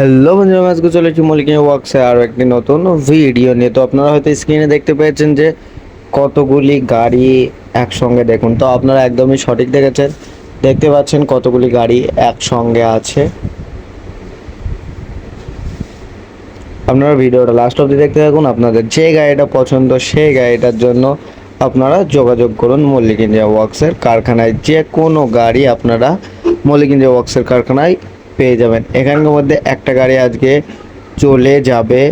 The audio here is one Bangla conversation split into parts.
হ্যালো বন্ধুরা আজকে চলেছি মলিকিং ওয়ার্কসে আরও একটি নতুন ভিডিও নিয়ে। তো আপনারা হয়তো স্ক্রিনে দেখতে পেয়েছেন যে কতগুলি গাড়ি একসঙ্গে দেখুন। তো আপনারা একদমই সঠিক দেখেছেন। দেখতে পাচ্ছেন কতগুলি গাড়ি একসঙ্গে আছে। আপনারা ভিডিওটা লাস্ট অবধি দেখতে থাকুন। আপনাদের যে গাড়িটা পছন্দ, সেই গাড়িটার জন্য আপনারা যোগাযোগ করুন মল্লিক ইন্ডিয়া ওয়ার্কসের কারখানায়। যে কোনো গাড়ি আপনারা মল্লিক ইন্ডিয়া ওয়ার্কসের কারখানায় পেয়ে যাবেন। এখানকার মধ্যে একটা গাড়ি আজকে চলে যাবে।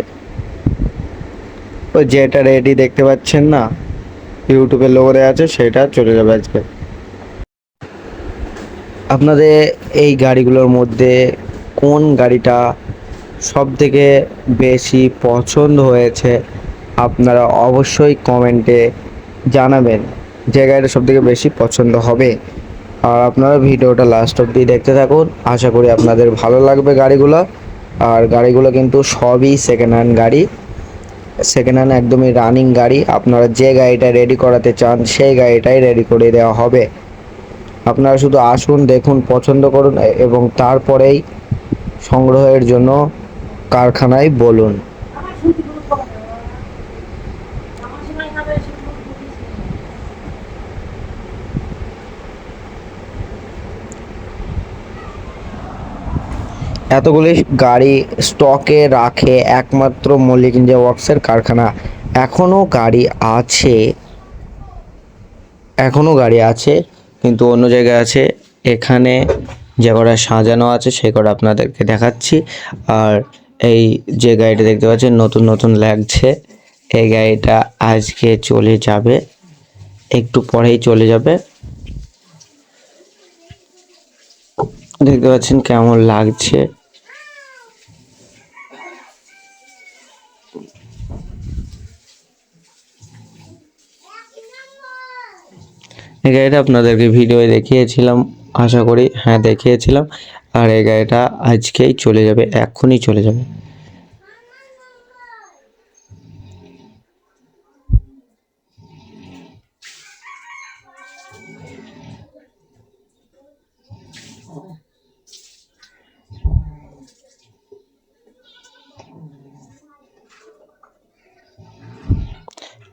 ওই যেটা রেডি দেখতে পাচ্ছেন না? ইউটিউবের লোগোরে আছে, সেটা চলে যাবে আজকে। আপনাদের এই গাড়িগুলোর মধ্যে কোন গাড়িটা সব থেকে বেশি পছন্দ হয়েছে, আপনারা অবশ্যই কমেন্টে জানাবেন যে গাড়িটা সব থেকে বেশি পছন্দ হবে। আর আপনারা ভিডিওটা লাস্ট অবধি দেখতে থাকুন। আশা করি আপনাদের ভালো লাগবে গাড়িগুলো। আর গাড়িগুলো কিন্তু সবই সেকেন্ড হ্যান্ড গাড়ি। সেকেন্ড হ্যান্ড একদমই রানিং গাড়ি। আপনারা যে গাড়িটা রেডি করাতে চান, সেই গাড়িটাই রেডি করে দেওয়া হবে। আপনারা শুধু আসুন, দেখুন, পছন্দ করুন এবং তারপরেই সংগ্রহের জন্য কারখানায় বলুন। এতগুলি গাড়ি স্টকে রাখে একমাত্র মল্লিক ইন্ডিয়া ওয়ার্কসের কারখানা। এখনও গাড়ি আছে এখনও গাড়ি আছে, কিন্তু অন্য জায়গায় আছে। এখানে যে কটা সাজানো আছে সে কটা আপনাদেরকে দেখাচ্ছি। আর এই যে গাড়িটা দেখতে পাচ্ছেন, নতুন নতুন লাগছে। এই গাড়িটা আজকে চলে যাবে, একটু পরেই চলে যাবে। দেখতে পাচ্ছেন কেমন লাগছে। এই গাড়িটা আপনাদেরকে ভিডিও দেখিয়েছিলাম, আশা করি হ্যাঁ দেখিয়েছিলাম। আর এই গাড়িটা আজকেই চলে যাবে, এক্ষুনি চলে যাবে।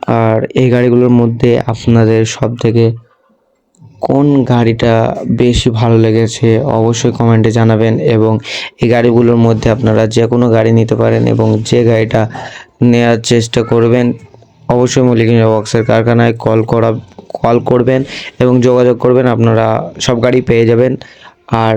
আর এই গাড়িগুলোর মধ্যে আপনাদের সব থেকে কোন গাড়িটা বেশি ভালো লেগেছে অবশ্যই কমেন্টে জানাবেন এবং এই গাড়িগুলোর মধ্যে আপনারা যে কোনো গাড়ি নিতে পারেন এবং যে গাড়িটা নেওয়ার চেষ্টা করবেন, অবশ্যই মল্লিকিনা বক্সের কারখানায় কল করা, কল করবেন এবং যোগাযোগ করবেন, আপনারা সব গাড়ি পেয়ে যাবেন। আর